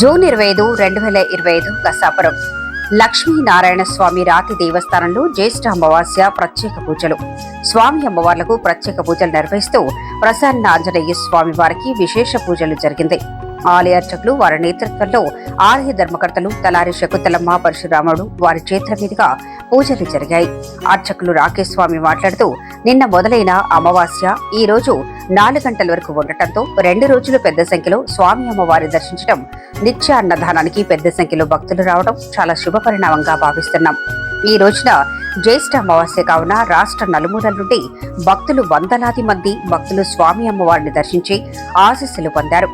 June ఇరవై ఐదు రెండు వేల ఇరవై ఐదు కసాపురం లక్ష్మీనారాయణ స్వామి రాతి దేవస్థానంలో జ్యేష్ఠ అమావాస్య ప్రత్యేక పూజలు. స్వామి అమ్మవార్లకు ప్రత్యేక పూజలు నిర్వహిస్తూ ప్రసన్న ఆంజనేయ స్వామి వారికి విశేష పూజలు జరిగింది. ఆలయ అర్చకులు వారి నేతృత్వంలో ఆలయ ధర్మకర్తలు తలారి శకుంతలమ్మ పరశురాముడు వారి చేతుల మీదుగా పూజలు జరిగాయి. అర్చకులు రాకేష్ స్వామి మాట్లాడుతూ నిన్న మొదలైన అమావాస్య ఈ రోజు నాలుగు గంటల వరకు ఉండటంతో రెండు రోజులు పెద్ద సంఖ్యలో స్వామి అమ్మవారి దర్శించడం నిత్య అన్నదానానికి పెద్ద సంఖ్యలో భక్తులు రావడం చాలా శుభ పరిణామంగా భావిస్తున్నాం. ఈ రోజున జ్యేష్ఠ అమావాస్య కావున రాష్ట్ర నలుమూలల నుండి భక్తులు వందలాది మంది భక్తులు స్వామి అమ్మవారిని దర్శించి ఆశీస్సులు పొందారు.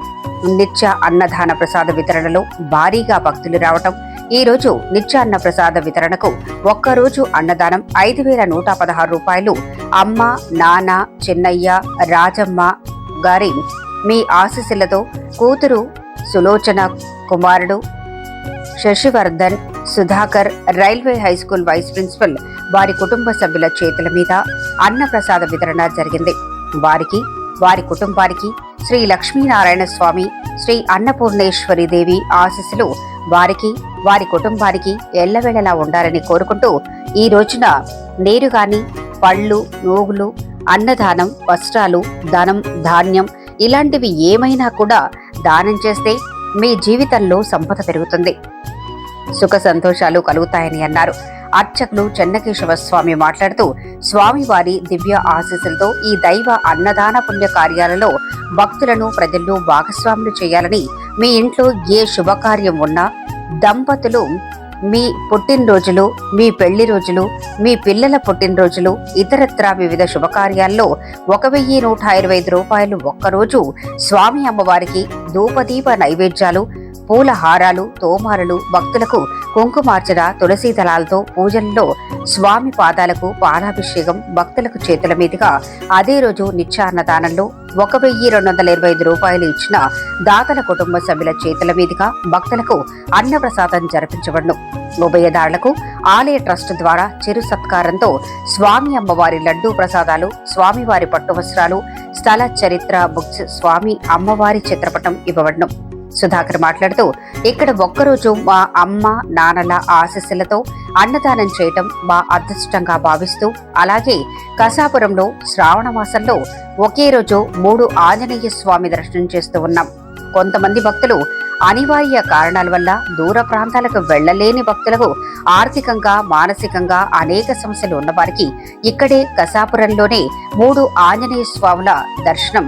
నిత్య అన్నదాన ప్రసాద వితరణలో భారీగా భక్తులు రావటం ఈ రోజు నిత్య అన్న ప్రసాద వితరణకు ఒక్కరోజు అన్నదానం ఐదు వేల నూట పదహారు రూపాయలు. అమ్మ నాన్న చిన్నయ్య రాజమ్మ గారి మీ ఆశీస్సులతో కూతురు సులోచన కుమారుడు Sashivardhan Sudhakar railway high school vice principal వారి కుటుంబ సభ్యుల చేతుల మీద అన్నప్రసాద వితరణ జరిగింది. వారికి వారి కుటుంబానికి శ్రీ లక్ష్మీనారాయణ స్వామి శ్రీ అన్నపూర్ణేశ్వరి దేవి ఆశీస్సులు. వారికి వారి కుటుంబానికి ఎల్లవేళలా ఉండాలని కోరుకుంటూ ఈ రోజున నేరుగాని పళ్ళు నోగులు అన్నదానం వస్త్రాలు ధనం ధాన్యం ఇలాంటివి ఏమైనా కూడా దానం చేస్తే మీ జీవితంలో సంపద పెరుగుతుంది. సుఖ సంతోషాలు కలుగుతాయని అన్నారు. అర్చకులు చెన్నకేశవ స్వామి మాట్లాడుతూ స్వామివారి దివ్య ఆశీస్సులతో ఈ దైవ అన్నదాన పుణ్య కార్యాలలో భక్తులను ప్రజలను భాగస్వాములు చేయాలని మీ ఇంట్లో ఏ శుభకార్యం ఉన్నా దంపతులు మీ పుట్టినరోజులు మీ పెళ్ళి రోజులు మీ పిల్లల పుట్టినరోజులు ఇతరత్రా వివిధ శుభకార్యాల్లో ఒక వెయ్యి నూట ఇరవై ఐదు రూపాయలు ఒక్కరోజు స్వామి అమ్మవారికి ధూపదీప నైవేద్యాలు పూల హారాలు తోమారులు భక్తులకు కుంకుమార్చన తులసీ దళాలతో పూజల్లో స్వామి పాదాలకు పాలాభిషేకం భక్తులకు చేతుల మీదుగా అదే రోజు నిత్యాన్నదానంలో ఒక వెయ్యి రెండు వందల ఇరవై ఐదు రూపాయలు ఇచ్చిన దాతల కుటుంబ సభ్యుల చేతుల మీదుగా భక్తులకు అన్నప్రసాదం జరిపించబడును. ఉభయదారులకు ఆలయ ట్రస్ట్ ద్వారా చిరు సత్కారంతో స్వామి అమ్మవారి లడ్డూ ప్రసాదాలు స్వామివారి పట్టు వస్త్రాలు స్థల చరిత్ర బుక్స్ స్వామి అమ్మవారి చిత్రపటం ఇవ్వబడును. సుధాకర్ మాట్లాడుతూ ఇక్కడ ఒక్కరోజు మా అమ్మ నాన్నల ఆశస్సులతో అన్నదానం చేయటం మా అదృష్టంగా భావిస్తూ అలాగే కసాపురంలో శ్రావణ మాసంలో ఒకే రోజు మూడు ఆంజనేయ స్వామి దర్శనం చేస్తూ ఉన్నాం. కొంతమంది భక్తులు అనివార్య కారణాల వల్ల దూర ప్రాంతాలకు వెళ్ళలేని భక్తులకు ఆర్థికంగా మానసికంగా అనేక సమస్యలు ఉన్నవారికి ఇక్కడే కసాపురంలోనే మూడు ఆంజనేయ స్వాముల దర్శనం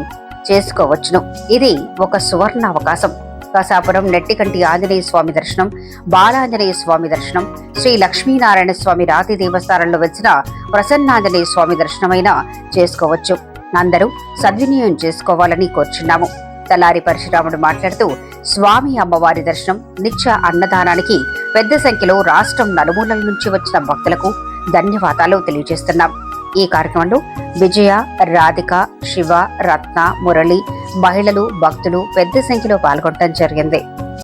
చేసుకోవచ్చును. ఇది ఒక సువర్ణ అవకాశం కసాపురం నెట్టికంటి ఆంజనేయ స్వామి దర్శనం బాలాంజనేయ స్వామి దర్శనం శ్రీ లక్ష్మీనారాయణ స్వామి రాతి దేవస్థానంలో వచ్చిన ప్రసన్నాంజనేయ స్వామి దర్శనమైనా చేసుకోవచ్చు. అందరూ సద్వినియోగం చేసుకోవాలని కోరుచున్నాము. తలారి పరశురాముడు మాట్లాడుతూ స్వామి అమ్మవారి దర్శనం నిత్య అన్నదానానికి పెద్ద సంఖ్యలో రాష్ట్రం నలుమూలల నుంచి వచ్చిన భక్తులకు ధన్యవాదాలు తెలియజేస్తున్నాం. ఈ కార్యక్రమంలో విజయ రాధిక శివ రత్న మురళి మహిళలు భక్తులు పెద్ద సంఖ్యలో పాల్గొనడం జరిగింది.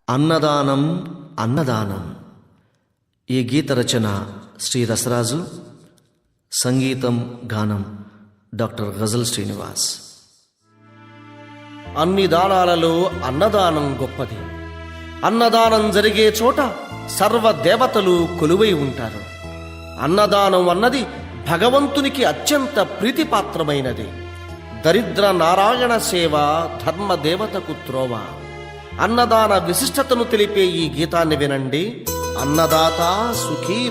అన్నదానం అన్నదానం. ఈ గీత రచన శ్రీ రసరాజు సంగీతం గానం డాక్టర్ గజల్ శ్రీనివాస్. అన్ని దానాలలో అన్నదానం గొప్పది. అన్నదానం జరిగే చోట సర్వ దేవతలు కొలువై ఉంటారు. అన్నదానం అన్నది భగవంతునికి అత్యంత ప్రీతిపాత్రమైనది. దరిద్ర నారాయణ సేవ ధర్మ దేవతకు త్రోవ. అన్నదాన విశిష్టతను తెలిపే ఈ గీతాన్ని వినండి. అన్నదాత సుఖీ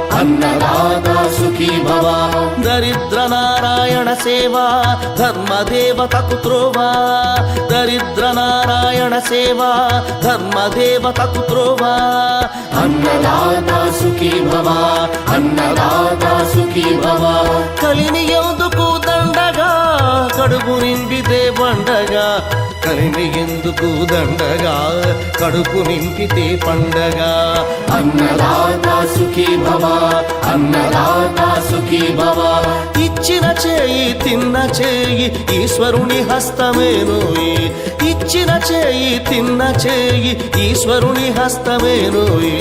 అన్నదాత సుఖీ భవ దరిద్ర నారాయణ సేవా ధర్మదేవతకు త్రోవా దరిద్ర నారాయణ సేవా ధర్మదేవతకు త్రోవా అన్నదాత సుఖీ భవ అన్నదాత సుఖీ భవ కలిని ఎందుకు కడుపు నింపితే పండగా. కలిమి ఎందుకు దండగా? కడుపు నింపితే పండగ. అన్నదాత సుఖీ భవ అన్నదాత సుఖీ భవ ఇచ్చిన చేయి తిన్న చేయి ఈశ్వరుని హస్తమేనోయి ఇచ్చిన చేయి తిన్న చేయి ఈశ్వరుని హస్తమేనోయి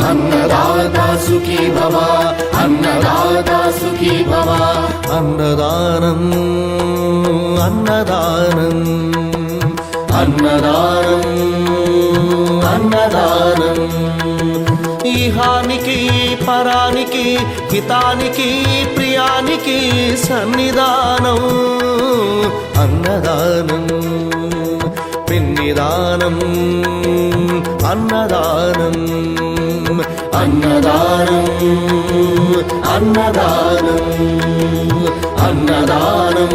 అన్నదాత సుఖీ భవ అన్నదాత సుఖీ భవ. అన్నదానం అన్నదానం. అన్నదానం అన్నదానం. ఈహానికి పరానికి హితానికి ప్రియానికి సన్నిధానం అన్నదానం పిన్నిదానం అన్నదానం అన్నదానం అన్నదానం అన్నదానం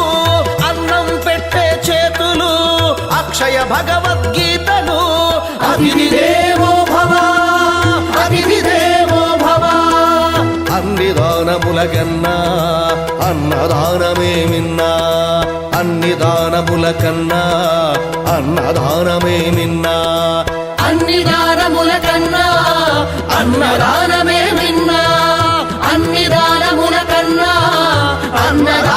అక్షయ భగవద్గీతను. అతిథి భవ అతిథి భవ. అన్ని దానములకన్నా అన్నదానమే మిన్నా. అన్ని దానముల కన్నా అన్నదానమే మిన్నా. అన్ని దానముల కన్నా అన్నదానమే మిన్నా. అన్ని దానముల కన్నా అన్నదానమే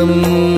అన్నదానం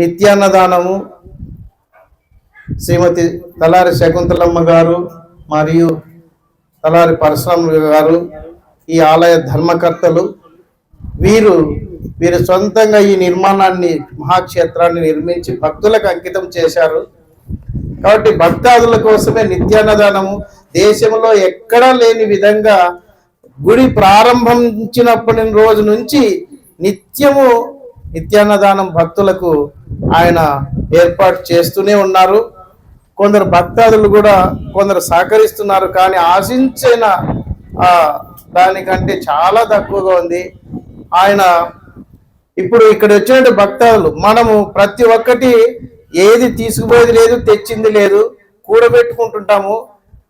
నిత్యాన్నదానము. శ్రీమతి తలారి శకుంతలమ్మ గారు మరియు తలారి పరశురామ గారు ఈ ఆలయ ధర్మకర్తలు వీరు వీరు సొంతంగా ఈ నిర్మాణాన్ని మహాక్షేత్రాన్ని నిర్మించి భక్తులకు అంకితం చేశారు. కాబట్టి భక్తాదుల కోసమే నిత్యాన్నదానము. దేశంలో ఎక్కడా లేని విధంగా గుడి ప్రారంభించినప్పటి రోజు నుంచి నిత్యము నిత్యాన్నదానం భక్తులకు ఆయన ఏర్పాటు చేస్తూనే ఉన్నారు. కొందరు భక్తాదులు కూడా కొందరు సహకరిస్తున్నారు కానీ ఆశించిన దానికంటే చాలా తక్కువగా ఉంది. ఆయన ఇప్పుడు ఇక్కడ వచ్చినటువంటి భక్తాదులు మనము ప్రతి ఒక్కటి ఏది తీసుకుపోయేది లేదు తెచ్చింది లేదు కూడబెట్టుకుంటుంటాము.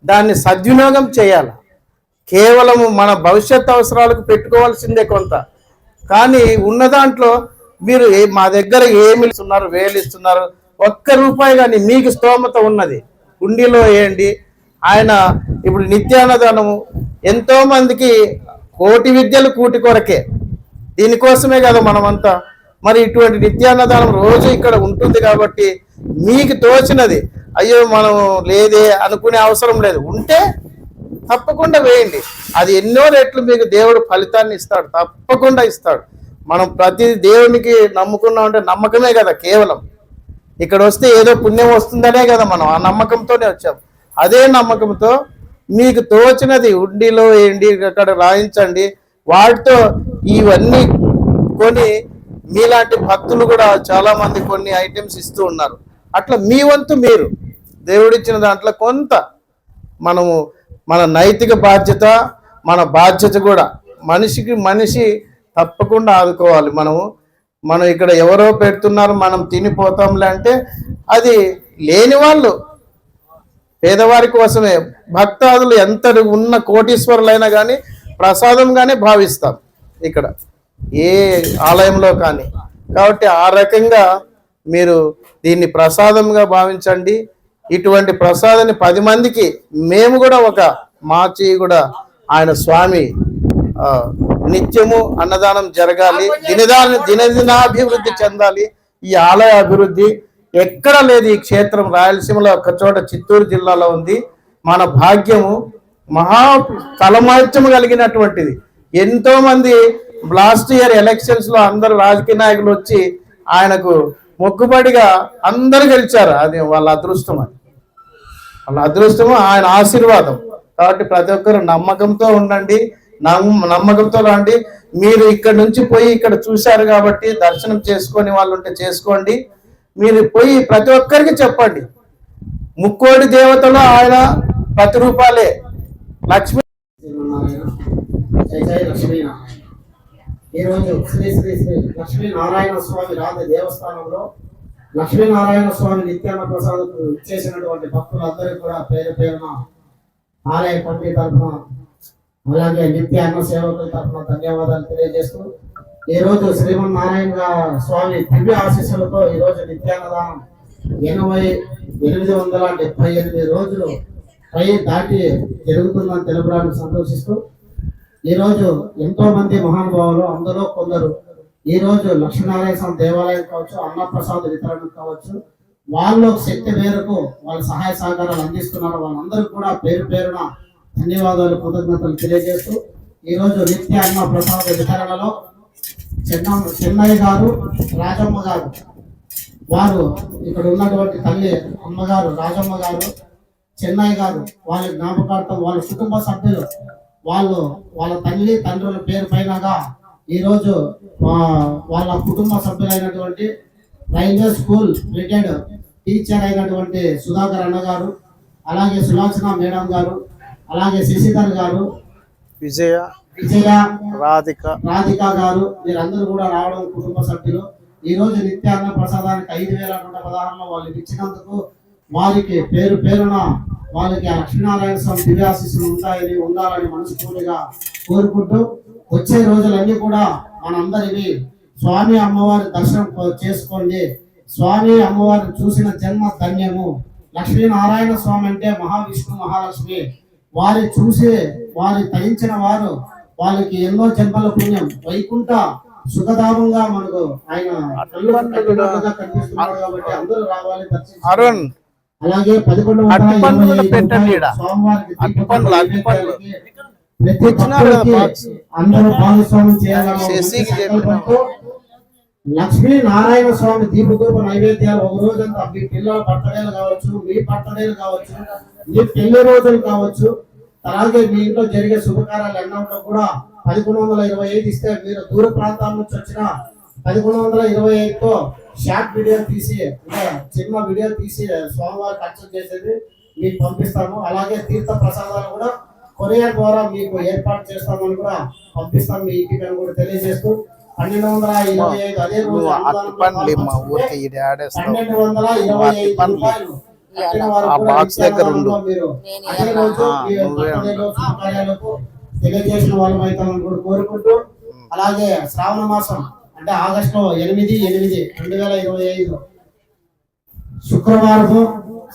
దాన్ని సద్వినియోగం చేయాలి. కేవలము మన భవిష్యత్ అవసరాలకు పెట్టుకోవాల్సిందే కొంత. కానీ ఉన్న దాంట్లో మీరు ఏ- మా దగ్గర ఏమి ఇస్తున్నారు వేలు ఇస్తున్నారు ఒక్క రూపాయి కానీ మీకు స్తోమత ఉన్నది. హుండీలో వేయండి. ఆయన ఇప్పుడు నిత్యాన్నదానము ఎంతో మందికి కోటి విద్యలు కూటి కొరకే. దీనికోసమే కదా మనమంతా. మరి ఇటువంటి నిత్యాన్నదానం రోజు ఇక్కడ ఉంటుంది కాబట్టి మీకు తోచినది. అయ్యో మనం లేదే అనుకునే అవసరం లేదు. ఉంటే తప్పకుండా వేయండి. అది ఎన్నో రెట్లు మీకు దేవుడు ఫలితాన్ని ఇస్తాడు. తప్పకుండా ఇస్తాడు. మనం ప్రతి దేవునికి నమ్ముకున్నాం అంటే నమ్మకమే కదా కేవలం. ఇక్కడ వస్తే ఏదో పుణ్యం వస్తుందనే కదా మనం ఆ నమ్మకంతోనే వచ్చాం. అదే నమ్మకంతో మీకు తోచినది ఉండిలో ఏంటి అక్కడ రాయించండి. వాటితో ఇవన్నీ కొని మీలాంటి భక్తులు కూడా చాలా మంది కొన్ని ఐటమ్స్ ఇస్తూ ఉన్నారు. అట్లా మీ వంతు మీరు. దేవుడిచ్చిన దాంట్లో కొంత మనము మన నైతిక బాధ్యత మన బాధ్యత కూడా. మనిషికి మనిషి తప్పకుండా ఆదుకోవాలి. మనము మనం ఇక్కడ ఎవరో పెడుతున్నారు మనం తినిపోతాంలే అంటే అది లేని వాళ్ళు పేదవారి కోసమే. భక్తాదులు ఎంత ఉన్న కోటీశ్వరులైనా కానీ ప్రసాదంగానే భావిస్తాం ఇక్కడ. ఏ ఆలయంలో కానీ. కాబట్టి ఆ రకంగా మీరు దీన్ని ప్రసాదంగా భావించండి. ఇటువంటి ప్రసాదాన్ని పది మందికి మేము కూడా ఒక మాచి కూడా ఆయన స్వామి నిత్యము అన్నదానం జరగాలి దినదాన దినదినాభివృద్ధి చెందాలి. ఈ ఆలయ అభివృద్ధి ఎక్కడ లేదు ఈ క్షేత్రం. రాయలసీమలో ఒక చోట చిత్తూరు జిల్లాలో ఉంది. మన భాగ్యము మహా తలమాత్యము కలిగినటువంటిది. ఎంతో మంది లాస్ట్ ఇయర్ ఎలక్షన్స్లో అందరు రాజకీయ నాయకులు వచ్చి ఆయనకు మొక్కుబడిగా అందరు గెలిచారు. అది వాళ్ళ అదృష్టం అది. వాళ్ళ అదృష్టము ఆయన ఆశీర్వాదం. కాబట్టి ప్రతి ఒక్కరు నమ్మకంతో ఉండండి. నమ్మకంతో రండి. మీరు ఇక్కడ నుంచి పోయి ఇక్కడ చూశారు కాబట్టి దర్శనం చేసుకొని వాళ్ళు ఉంటే చేసుకోండి. మీరు పోయి ప్రతి ఒక్కరికి చెప్పండి. ముక్కోడి దేవతలు ఆయన ప్రతి రూపాలే లక్ష్మీ జై జై ఈరోజు శ్రీ శ్రీ శ్రీ లక్ష్మీనారాయణ స్వామి రాధ దేవస్థానంలో లక్ష్మీనారాయణ స్వామి నిత్యాన్న ప్రసాద్ చేసినటువంటి భక్తులందరికీ కూడా పేరు పేరున ఆలయ కమిటీ తరఫున అలాగే నిత్యాన్న సేవకుల తరఫున ధన్యవాదాలు తెలియజేస్తూ ఈ రోజు శ్రీమన్నారాయణ నారాయణ స్వామి దివ్య ఆశీస్సులతో ఈ రోజు నిత్యాన్నదానం ఎనభై ఎనిమిది వందల డెబ్బై ఎనిమిది రోజులు పై దాటి జరుగుతుందని తెలుపడానికి సంతోషిస్తూ ఈరోజు ఎంతో మంది మహానుభావులు అందులో కొందరు ఈ రోజు లక్ష్మీనారాయణ స్వామి దేవాలయం కావచ్చు అన్నప్రసాద్ వితరణ కావచ్చు వాళ్ళు శక్తి మేరకు వాళ్ళ సహాయ సహకారాలు అందిస్తున్నారు. వాళ్ళందరూ కూడా పేరు పేరున ధన్యవాదాలు కృతజ్ఞతలు తెలియజేస్తూ ఈరోజు నిత్య అన్న ప్రసాద వితరణలో చెన్న చెన్నై గారు రాజమ్మ గారు వారు ఇక్కడ ఉన్నటువంటి తల్లి అమ్మగారు రాజమ్మ గారు చెన్నయ్య గారు వాళ్ళ జ్ఞాపకార్థం వాళ్ళ కుటుంబ సభ్యులు వాళ్ళు వాళ్ళ తల్లి తండ్రుల పేరు పైనగా ఈరోజు వాళ్ళ కుటుంబ సభ్యులైనటువంటి రైల్వే స్కూల్ రిటైర్డ్ టీచర్ అయినటువంటి సుధాకర్ అన్న గారు అలాగే సులోచన మేడం గారు అలాగే శశిధర్ గారు విజయ విజయ రాధిక. రాధిక గారు మీరందరూ కూడా రావడం కుటుంబ సభ్యులు. ఈ రోజు నిత్యాన్న ప్రసాదానికి ఐదు వేల నూట పదహారులో వాళ్ళు ఇచ్చినందుకు వారికి పేరు పేరున వాళ్ళకి లక్ష్మీనారాయణ స్వామి దివ్యాశీస్సులు ఉంటాయని ఉండాలని మనస్ఫూర్తిగా కోరుకుంటూ వచ్చే రోజులన్నీ కూడా మనందరివి స్వామి అమ్మవారి దర్శనం చేసుకోండి. స్వామి అమ్మవారిని చూసిన జన్మ ధన్యము. లక్ష్మీనారాయణ స్వామి అంటే మహావిష్ణు మహాలక్ష్మి. వారి చూసి వారి తరించిన వారు వాళ్ళకి ఎన్నో జన్మల పుణ్యం వైకుంఠ సుఖధామంగా మనకు ఆయన కాబట్టి అందరూ రావాలి. అరుణ్ అలాగే పదకొండు. ప్రతి. అందరూ భాగస్వామ్యం చేయాలని లక్ష్మీ నారాయణ స్వామి దీపదూప నైవేద్యాలు ఒక రోజంతా మీ పిల్లల బర్త్డేలు కావచ్చు మీ బర్త్డేలు కావచ్చు మీ పెళ్ళి రోజులు కావచ్చు అలాగే మీ ఇంట్లో జరిగే శుభకార్యాలు ఎన్నో కూడా పదకొండు వందల ఇరవై ఐదు ఇస్తే మీరు దూర ప్రాంతాల నుంచి వచ్చిన పదకొండు వందల ఇరవై ఐదుతో షార్ట్ వీడియో తీసి చిన్న వీడియో తీసి స్వామివారి ఖర్చు చేసేది మీకు పంపిస్తాము అలాగే తీర్థ ప్రసాదాలు కూడా కొరియర్ ద్వారా మీకు ఏర్పాటు చేస్తామని కూడా పంపిస్తాం మీ ఇంటికి అని కూడా తెలియజేస్తూ పన్నెండు వందల ఇరవై ఐదు అదే రోజు పన్నెండు వందల ఇరవై ఐదు. రూపాయలు ఆ బాక్స్ దగ్గర ఉండు. తెలియజేసిన కూడా కోరుకుంటూ అలాగే శ్రావణ మాసం అంటే ఆగస్టు ఎనిమిది ఎనిమిది రెండు వేల ఇరవై ఐదు. శుక్రవారము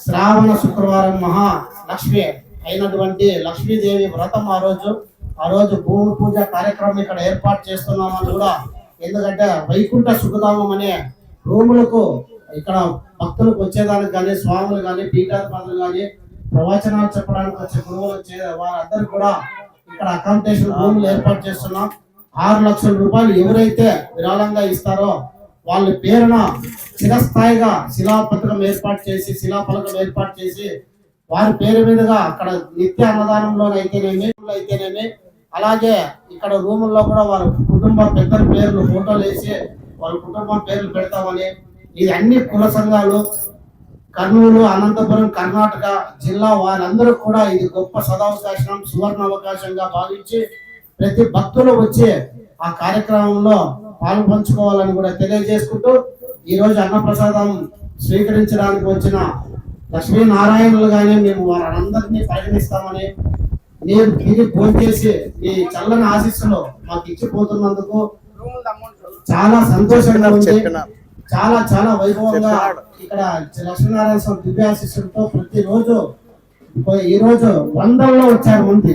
శ్రావణ శుక్రవారం మహా లక్ష్మి అయినటువంటి లక్ష్మీదేవి వ్రతం ఆ రోజు. ఆ రోజు భూమి పూజ కార్యక్రమం ఇక్కడ ఏర్పాటు చేస్తున్నామని కూడా ఎందుకంటే వైకుంఠ సుఖధామం అనే రూములకు ఇక్కడ భక్తులకు వచ్చేదానికి కానీ స్వాములు కానీ పీఠాధిపతులు కానీ ప్రవచనాలు చెప్పడానికి వచ్చే గురువులు వచ్చే వారందరూ కూడా ఇక్కడ అకామిడేషన్ రూములు ఏర్పాటు చేస్తున్నాం. ఆరు లక్షల రూపాయలు ఎవరైతే విరాళంగా ఇస్తారో వాళ్ళ పేరున చిరస్థాయిగా శిలాపత్రం ఏర్పాటు చేసి శిలాఫలకం ఏర్పాటు చేసి వారి పేరు మీదుగా అక్కడ నిత్య అన్నదానంలోనైతేనేమి అయితేనేమి అలాగే ఇక్కడ రూముల్లో కూడా వారి కుటుంబ పెద్దల పేర్లు ఫోటోలు వేసి వాళ్ళ కుటుంబం పేర్లు పెడతామని ఇది అన్ని కుల సంఘాలు కర్నూలు అనంతపురం కర్ణాటక జిల్లా వారందరూ కూడా ఇది గొప్ప సదావకాశం సువర్ణ అవకాశంగా భావించి ప్రతి భక్తులు వచ్చి ఆ కార్యక్రమంలో పాలు పంచుకోవాలని కూడా తెలియజేసుకుంటూ ఈరోజు అన్నప్రసాదం స్వీకరించడానికి వచ్చిన లక్ష్మీనారాయణులు కానీ మేము వారందరినీ పరిగణిస్తామని మీరు తిరిగి ఫోన్ చేసి మీ చల్లని ఆశీస్సులు మాకు ఇచ్చిపోతున్నందుకు చాలా సంతోషంగా ఉంది. చాలా చాలా వైభవంగా. ఇక్కడ లక్ష్మీనారాయణ స్వామి దివ్యాశిస్సులతో ప్రతి రోజు ఈ రోజు వందల్లో వచ్చారు మంది.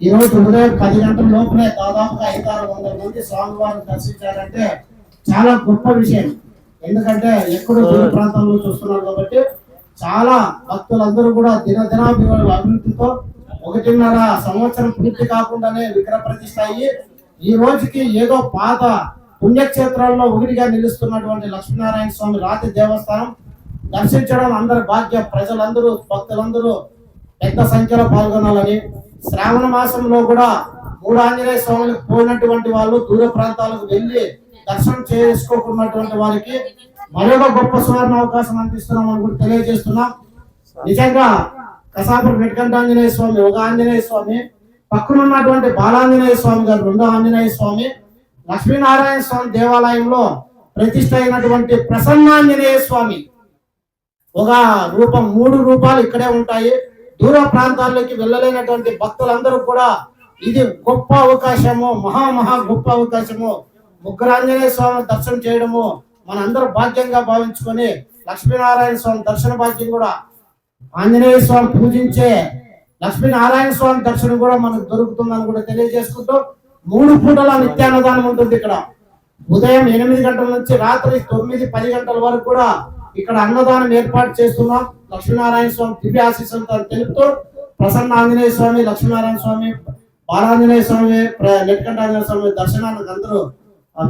ఈ రోజు ఉదయం పది గంటల లోపలే దాదాపుగా ఐదు ఆరు వందల మంది స్వామివారిని దర్శించారంటే చాలా గొప్ప విషయం. ఎందుకంటే ఎక్కడో దూర ప్రాంతంలో చూస్తున్నారు కాబట్టి చాలా భక్తులందరూ కూడా దినదినాభివృద్ధి అభివృద్ధితో ఒకటిన్నర సంవత్సరం పూర్తి కాకుండానే విగ్రహ ప్రతిష్ట అయ్యి ఈ రోజుకి ఏదో పాత పుణ్యక్షేత్రాల్లో ఒకటిగా నిలుస్తున్నటువంటి లక్ష్మీనారాయణ స్వామి రాతి దేవస్థానం దర్శించడం అందరి భాగ్యం. ప్రజలందరూ భక్తులందరూ పెద్ద సంఖ్యలో పాల్గొనాలని. శ్రావణ మాసంలో కూడా మూడు ఆంజనేయ స్వాములకు పోయినటువంటి వాళ్ళు దూర ప్రాంతాలకు వెళ్ళి దర్శనం చేసుకోకున్నటువంటి వారికి మరొక గొప్ప సువర్ణ అవకాశం అందిస్తున్నాం అని కూడా తెలియజేస్తున్నాం. నిజంగా కసాపురం వెంకట ఆంజనేయ స్వామి ఒక ఆంజనేయ స్వామి పక్కన ఉన్నటువంటి బాలాంజనేయ స్వామి గారు రెండో ఆంజనేయ స్వామి లక్ష్మీనారాయణ స్వామి దేవాలయంలో ప్రతిష్ట అయినటువంటి ప్రసన్నాంజనేయ స్వామి. ఒక రూపం మూడు రూపాలు ఇక్కడే ఉంటాయి. దూర ప్రాంతాల్లోకి వెళ్ళలేనటువంటి భక్తులందరూ కూడా ఇది గొప్ప అవకాశము మహా మహా గొప్ప అవకాశము. ముగ్గురాంజనేయ స్వామి దర్శనం చేయడము మనందరూ భాగ్యంగా భావించుకొని లక్ష్మీనారాయణ స్వామి దర్శన భాగ్యం కూడా ఆంజనేయ స్వామి పూజించే లక్ష్మీనారాయణ స్వామి దర్శనం కూడా మనకు దొరుకుతుందని కూడా తెలియజేసుకుంటూ మూడు పూటల నిత్యాన్నదానం ఉంటుంది ఇక్కడ. ఉదయం ఎనిమిది గంటల నుంచి రాత్రి తొమ్మిది పది గంటల వరకు కూడా ఇక్కడ అన్నదానం ఏర్పాటు చేస్తున్నాం. లక్ష్మీనారాయణ స్వామి దివ్య ఆశీస్సులతో తెలుపుతూ ప్రసన్న ఆంజనేయ స్వామి లక్ష్మీనారాయణ స్వామి బాలాంజనేయ స్వామి ప్ర- ఆంజనేయ స్వామి దర్శనానికి అందరూ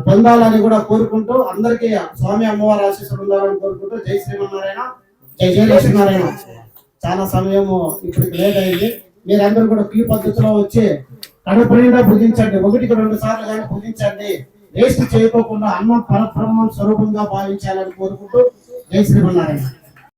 పొందాలని కూడా కోరుకుంటూ అందరికీ స్వామి అమ్మవారి ఆశీస్సులు ఉండాలని కోరుకుంటూ జై శ్రీమన్నారాయణ జై జై లక్ష్మీనారాయణ. చాలా సమయము ఇప్పటికి లేట్ అయింది. మీరందరూ కూడా క్యూ పద్ధతిలో వచ్చి కడుపు నిండా భుజించండి ఒకటికి రెండు సార్లు కానీ భుజించండి వేస్ట్ చేయకోకుండా అన్నం పరబ్రహ్మం స్వరూపంగా భావించాలని కోరుకుంటూ జై శ్రీమన్నారాయణ.